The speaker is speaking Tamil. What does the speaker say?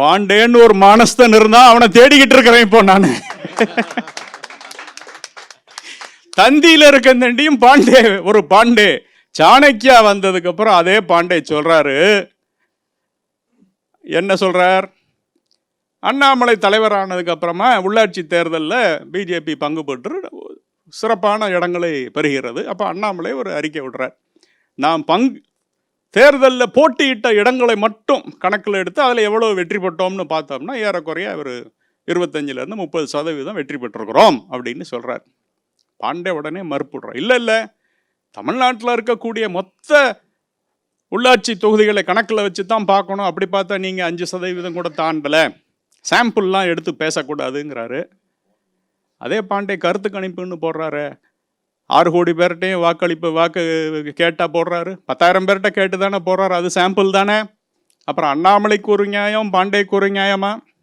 பாண்டேன்னு ஒரு மானஸ்தன் இருந்தா அவனை தேடிக்கிட்டு இருக்கிறேன் இப்போ நான். தந்தியில இருக்க தண்டியும் பாண்டே ஒரு பாண்டே. சாணக்கியா வந்ததுக்கு அப்புறம் அதே பாண்டே சொல்றாரு. என்ன சொல்றார்? அண்ணாமலை தலைவரானதுக்கு அப்புறமா உள்ளாட்சி தேர்தலில் பிஜேபி பங்கு பெற்று சிறப்பான இடங்களை பெறுகிறது. அப்போ அண்ணாமலை ஒரு அறிக்கை விடுறார். நாம் பங் தேர்தலில் போட்டியிட்ட இடங்களை மட்டும் கணக்கில் எடுத்து அதில் எவ்வளோ வெற்றி பெற்றோம்னு பார்த்தோம்னா ஏறக்குறைய ஒரு இருபத்தஞ்சிலேருந்து முப்பது சதவீதம் வெற்றி பெற்றிருக்கிறோம் அப்படின்னு சொல்கிறார் பாண்டே உடனே மறுப்புடுறோம் இல்லை இல்லை. தமிழ்நாட்டில் இருக்கக்கூடிய மொத்த உள்ளாட்சி தொகுதிகளை கணக்கில் வச்சு தான் பார்க்கணும். அப்படி பார்த்தா நீங்கள் அஞ்சு சதவீதம் கூட தாண்டலை. சாம்பிள்லாம் எடுத்து பேசக்கூடாதுங்கிறாரு. அதே பாண்டே கருத்து கணிப்புன்னு போடுறாரு. ஆறு கோடி பேர்கிட்டையும் வாக்களிப்பு வாக்கு கேட்டால் போடுறாரு. பத்தாயிரம் பேர்கிட்ட கேட்டு தானே போடுறாரு அது சாம்பிள் தானே. அப்புறம் அண்ணாமலைக்கு ஒரு நியாயம் பாண்டேக்கு ஒரு நியாயமா?